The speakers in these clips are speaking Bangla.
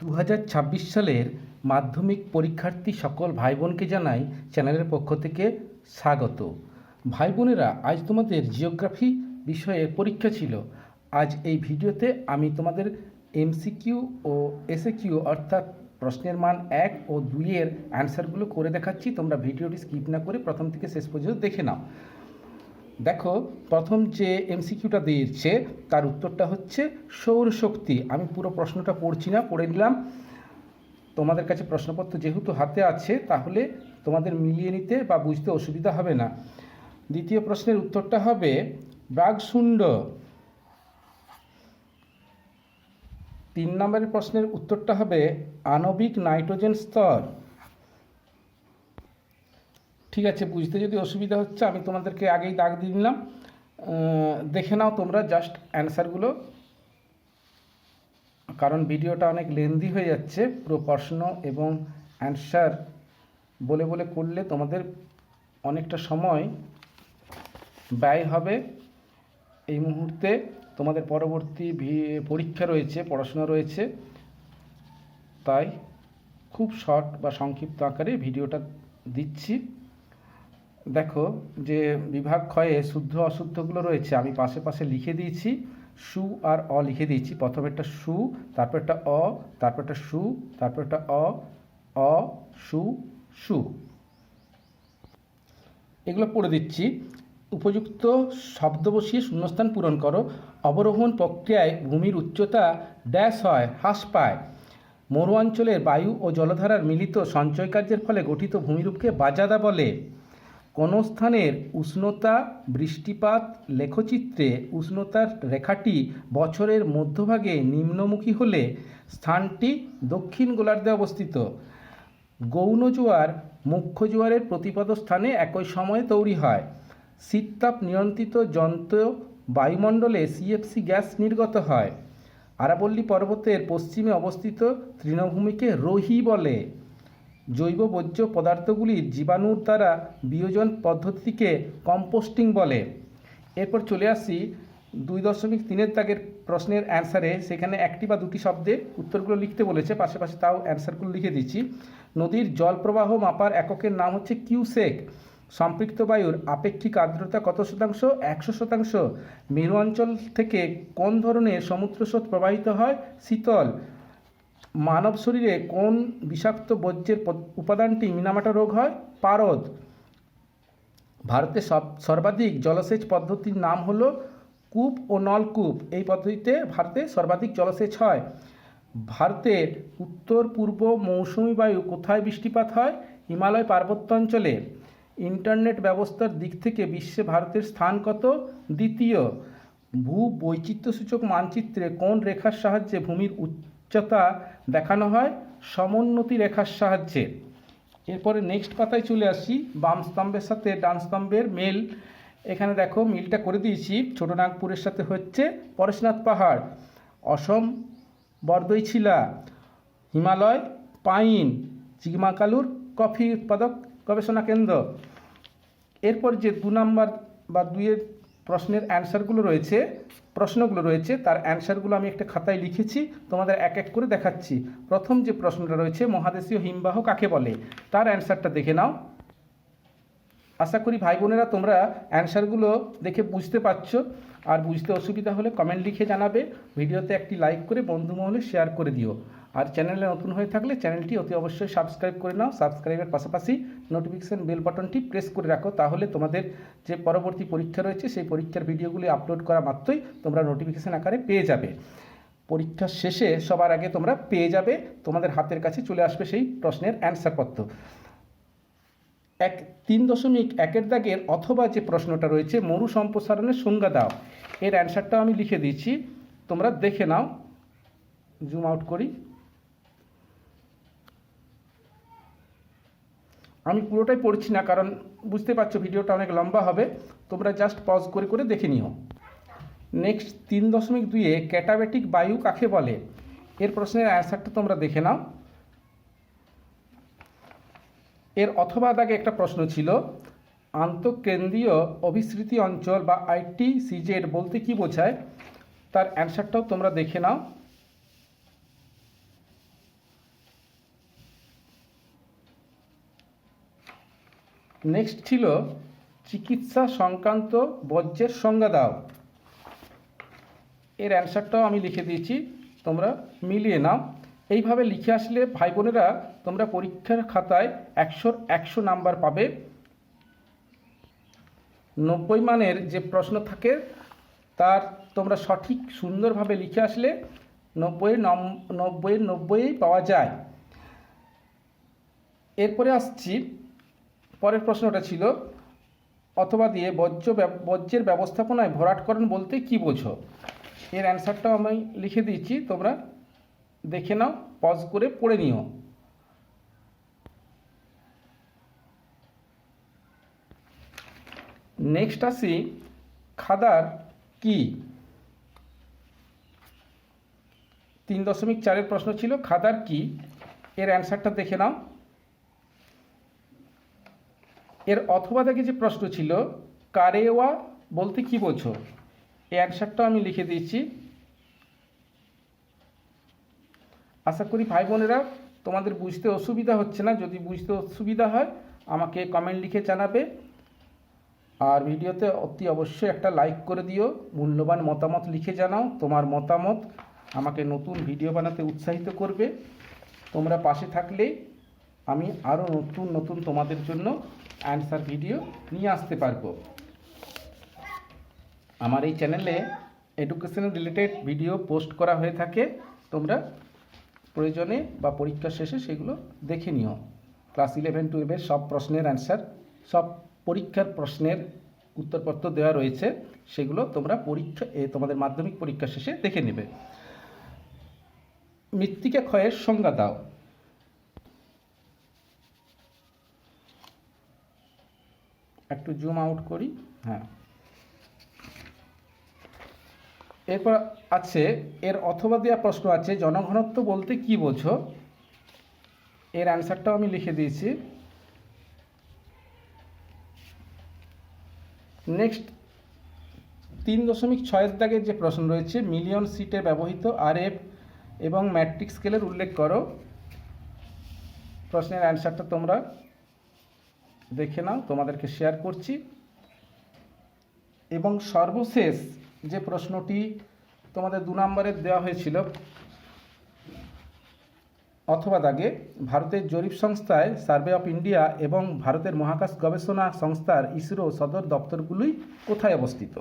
দু হাজার ছাব্বিশ সালের মাধ্যমিক পরীক্ষার্থী সকল ভাই বোনকে জানাই চ্যানেলের পক্ষ থেকে স্বাগত। ভাই বোনেরা আজ তোমাদের জিওগ্রাফি বিষয়ে পরীক্ষা ছিল। আজ এই ভিডিওতে আমি তোমাদের এমসিকিউ ও এসএকিউ অর্থাৎ প্রশ্নের মান এক ও দুইয়ের অ্যান্সারগুলো করে দেখাচ্ছি। তোমরা ভিডিওটি স্কিপ না করে প্রথম থেকে শেষ পর্যন্ত দেখে নাও। দেখো, প্রথম যে এমসিকিউটা দিয়েছে, তার উত্তরটা হচ্ছে সৌরশক্তি আমি পুরো প্রশ্নটা পড়ছি না, পড়ে নিলাম। তোমাদের কাছে প্রশ্নপত্র যেহেতু হাতে আছে, তাহলে তোমাদের মিলিয়ে নিতে বা বুঝতে অসুবিধা হবে না। দ্বিতীয় প্রশ্নের উত্তরটা হবে ব্রাগশুণ্ড তিন নম্বরের প্রশ্নের উত্তরটা হবে আণবিক নাইট্রোজেন স্তর। ঠিক আছে বুঝতে যদি অসুবিধা হচ্ছে আমি তোমাদেরকে আগেই দাগ দিয়ে আহ, দেখে নাও তোমরা জাস্ট অ্যান্সারগুলো কারণ ভিডিওটা অনেক লেন্দি হয়ে যাচ্ছে পুরো প্রশ্ন এবং অ্যান্সার বলে বলে করলে তোমাদের অনেকটা সময় ব্যয় হবে। এই মুহূর্তে তোমাদের পরবর্তী পরীক্ষা রয়েছে পড়াশোনা রয়েছে। তাই খুব শর্ট বা সংক্ষিপ্ত আকারে ভিডিওটা দিচ্ছি। দেখো যে বিভাগ ক্ষয়ে শুদ্ধ অশুদ্ধগুলো রয়েছে, আমি পাশে পাশে লিখে দিয়েছি, সু আর অ লিখে দিয়েছি। প্রথমে একটা সু তারপর একটা অ তারপর একটা সু তারপর একটা অ অ, সু সু। এগুলো পড়ে দিচ্ছি। উপযুক্ত শব্দ বসিয়ে শূন্যস্থান পূরণ করো। অবরোহণ প্রক্রিয়ায় ভূমির উচ্চতা ড্যাশ হয়, হ্রাস পায়। মরু অঞ্চলের বায়ু ও জলধারার মিলিত সঞ্চয় কার্যের ফলে গঠিত ভূমিরূপকে বাজাদা বলে। কোন স্থানের উষ্ণতা, বৃষ্টিপাত, লেখচিত্রে উষ্ণতার রেখাটি বছরের মধ্যভাগে নিম্নমুখী হলে স্থানটি দক্ষিণ গোলার্ধে অবস্থিত। গৌণ জোয়ার মুখ্য জোয়ারের প্রতিপদ স্থানে একই সময়ে তৈরি হয়। শীততাপ নিয়ন্ত্রিত যন্ত্র বায়ুমণ্ডলে সিএফসি গ্যাস নির্গত হয়। আরাবল্লী পর্বতের পশ্চিমে অবস্থিত তৃণভূমিকে রোহি বলে। জৈব বর্জ্য পদার্থগুলির জীবাণুর দ্বারা বিয়োজন পদ্ধতিকে কম্পোস্টিং বলে। এরপর চলে আসি দুই দশমিক তিনের দাগের প্রশ্নের অ্যান্সারে। সেখানে একটি বা দুটি শব্দে উত্তরগুলো লিখতে বলেছে, পাশাপাশি তাও অ্যান্সারগুলো লিখে দিচ্ছি। নদীর জল প্রবাহ মাপার এককের নাম হচ্ছে কিউসেক। সম্পৃক্ত বায়ুর আপেক্ষিক আর্দ্রতা কত শতাংশ? একশো শতাংশ। মেরু অঞ্চল থেকে কোন ধরনের সমুদ্র স্রোত প্রবাহিত হয়? শীতল। মানব শরীরে কোন বিষাক্ত বর্জ্যের উপাদানটি মিনামাটা রোগ হয়? পারদ। ভারতে সব, সর্বাধিক জলসেচ পদ্ধতির নাম হলো কূপ ও নলকূপ। এই পদ্ধতিতে ভারতে সর্বাধিক জলসেচ হয়। ভারতের উত্তর, পূর্ব, মৌসুমী বায়ু কোথায় বৃষ্টিপাত হয়? হিমালয় পার্বত্য অঞ্চলে। ইন্টারনেট ব্যবস্থার দিক থেকে বিশ্বে ভারতের স্থান কত? দ্বিতীয় ভূ বৈচিত্র্যসূচক মানচিত্রে কোন রেখার সাহায্যে ভূমির উচ্চতা দেখানো হয় সমোন্নতি রেখার সাহায্যে। এরপরে নেক্সট পাতায় চলে আসি, বাম স্তম্ভের সাথে ডান স্তম্ভের মেল। এখানে দেখো মিলটা করে দিয়েছি ছোটনাগপুরের সাথে হচ্ছে পরেশনাথ পাহাড়, অসম বরদইছিলা হিমালয়, পাইন চিগমাকালুর কফি উৎপাদক গবেষণা কেন্দ্র। এরপর যে দু নাম্বার বা দুইয়ের প্রশ্নের অ্যান্সারগুলো রয়েছে, প্রশ্নগুলো রয়েছে, তার অ্যান্সারগুলো আমি একটা খাতায় লিখেছি, তোমাদের এক এক করে দেখাচ্ছি। প্রথম যে প্রশ্নটা রয়েছে, মহাদেশীয় হিমবাহ কাকে বলে? তার অ্যান্সারটা দেখে নাও। আশা করি ভাই বোনেরা তোমরা অ্যান্সারগুলো দেখে বুঝতে পারছ। আর বুঝতে অসুবিধা হলে কমেন্ট লিখে জানাবে। ভিডিওতে একটি লাইক করে বন্ধু মহলে শেয়ার করে দিও। আর চ্যানেলে নতুন হয়ে থাকলে চ্যানেলটি অতি অবশ্যই সাবস্ক্রাইব করে নাও, সাবস্ক্রাইবের পাশাপাশি নোটিফিকেশান বেল বাটনটি প্রেস করে রাখো, তাহলে তোমাদের যে পরবর্তী পরীক্ষা রয়েছে সেই পরীক্ষার ভিডিওগুলি আপলোড করা মাত্রই তোমরা নোটিফিকেশান আকারে পেয়ে যাবে। পরীক্ষার শেষে সবার আগে তোমরা পেয়ে যাবে, তোমাদের হাতের কাছে চলে আসবে সেই প্রশ্নের অ্যান্সারপত্র এক তিন দশমিক একের দাগের অথবা যে প্রশ্নটা রয়েছে, মরু সম্প্রসারণের সংজ্ঞা দাও। এর অ্যান্সারটাও আমি লিখে দিয়েছি, তোমরা দেখে নাও জুম আউট করি। আমি পুরোটাই পড়ছি না, কারণ বুঝতে পারছ ভিডিওটা অনেক লম্বা হবে। তোমরা জাস্ট পজ করে করে দেখে নিও। নেক্সট তিন দশমিক দুইয়ে ক্যাটাবেটিক বায়ু কাকে বলে? এর প্রশ্নের অ্যান্সারটা তোমরা দেখে নাও। এর অথবা দাগে একটা প্রশ্ন ছিল, আন্তঃকেন্দ্রীয় অভিস্মৃতি অঞ্চল বা আইটি সিজেড বলতে কি বোঝায়? তার অ্যান্সারটাও তোমরা দেখে নাও। নেক্সট ছিল চিকিৎসা সংক্রান্ত বর্জ্যের সংজ্ঞা দাও। এর অ্যান্সারটাও আমি লিখে দিয়েছি, তোমরা মিলিয়ে নাও। এইভাবে লিখে আসলে ভাই বোনেরা তোমরা পরীক্ষার খাতায় একশোর একশো নাম্বার পাবে। নব্বই মানের যে প্রশ্ন থাকে, তার তোমরা সঠিক সুন্দরভাবে লিখে আসলে নব্বই নম নব্বইয়ের নব্বই পাওয়া যায়। এরপরে আসছি পরের প্রশ্নটা ছিল, অথবা দিয়ে বর্জ্য বর্জ্যের ব্যবস্থাপনায় ভরাটকরণ বলতে কি বোঝো? এর অ্যান্সারটাও আমি লিখে দিয়েছি তোমরা দেখে নাও পজ করে পড়ে নিও। নেক্সট আসি, খাদার কি? তিন দশমিক চারের প্রশ্ন ছিল, খাদার কি? এর অ্যান্সারটা দেখে নাও। এর অথবা থেকে যে প্রশ্ন ছিল, কারেওয়া বলতে কি বোঝো? এই অ্যান্সারটা আমি লিখে দিয়েছি। আশা করি ভাই বোনেরা, তোমাদের বুঝতে অসুবিধা হচ্ছে না? যদি বুঝতে অসুবিধা হয়, আমাকে কমেন্ট লিখে জানাবে। আর ভিডিওতে অতি অবশ্যই একটা লাইক করে দিও। মূল্যবান মতামত লিখে জানাও। তোমার মতামত আমাকে নতুন ভিডিও বানাতে উৎসাহিত করবে। তোমরা পাশে থাকলে আমি আরও নতুন নতুন তোমাদের জন্য অ্যান্সার ভিডিও নিয়ে আসতে পারব। আমার এই চ্যানেলে এডুকেশন রিলেটেড ভিডিও পোস্ট করা হয়ে থাকে। তোমরা প্রয়োজনে বা পরীক্ষা শেষে সেগুলো দেখে নিও। ক্লাস ইলেভেন টুয়েলভের সব প্রশ্নের অ্যান্সার সব পরীক্ষার প্রশ্নের উত্তরপত্র দেওয়া রয়েছে। সেগুলো তোমরা পরীক্ষা তোমাদের মাধ্যমিক পরীক্ষা শেষে দেখে নেবে। মৃত্তিকা ক্ষয়ের সংজ্ঞা দাও। একটু জুম আউট করি হ্যাঁ। এরপর আছে, এর অথবা দেওয়া প্রশ্ন আছে, জনঘনত্ব বলতে কি বোঝো? এর অ্যান্সারটাও আমি লিখে দিয়েছি। নেক্সট তিন দশমিক ছয়ের দাগের যে প্রশ্ন রয়েছে মিলিয়ন সিটে ব্যবহৃত আর এফ এবং ম্যাট্রিক স্কেলের উল্লেখ করো। প্রশ্নের অ্যান্সারটা তোমরা দেখে নাও, তোমাদেরকে শেয়ার করছি। এবং সর্বশেষ যে প্রশ্নটি তোমাদের দু নম্বরে দেওয়া হয়েছিল, অথবা দাগে, ভারতের জরিপ সংস্থায় সার্ভে অফ ইন্ডিয়া এবং ভারতের মহাকাশ গবেষণা সংস্থার ইসরো সদর দপ্তরগুলোই কোথায় অবস্থিত?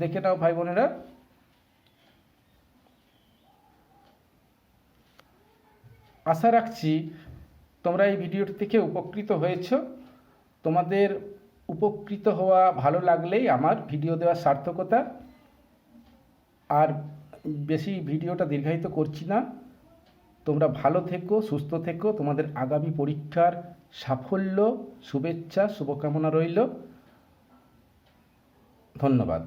দেখে নাও ভাই বোনেরা। আশা রাখছি তোমরা এই ভিডিওটি থেকে উপকৃত হয়েছ। তোমাদের উপকৃত হওয়া ভালো লাগলেই আমার ভিডিও দেওয়ার সার্থকতা। আর বেশি ভিডিওটা দীর্ঘায়িত করছি না। তোমরা ভালো থেকো, সুস্থ থেকো। তোমাদের আগামী পরীক্ষার সাফল্য, শুভেচ্ছা, শুভকামনা রইল। ধন্যবাদ।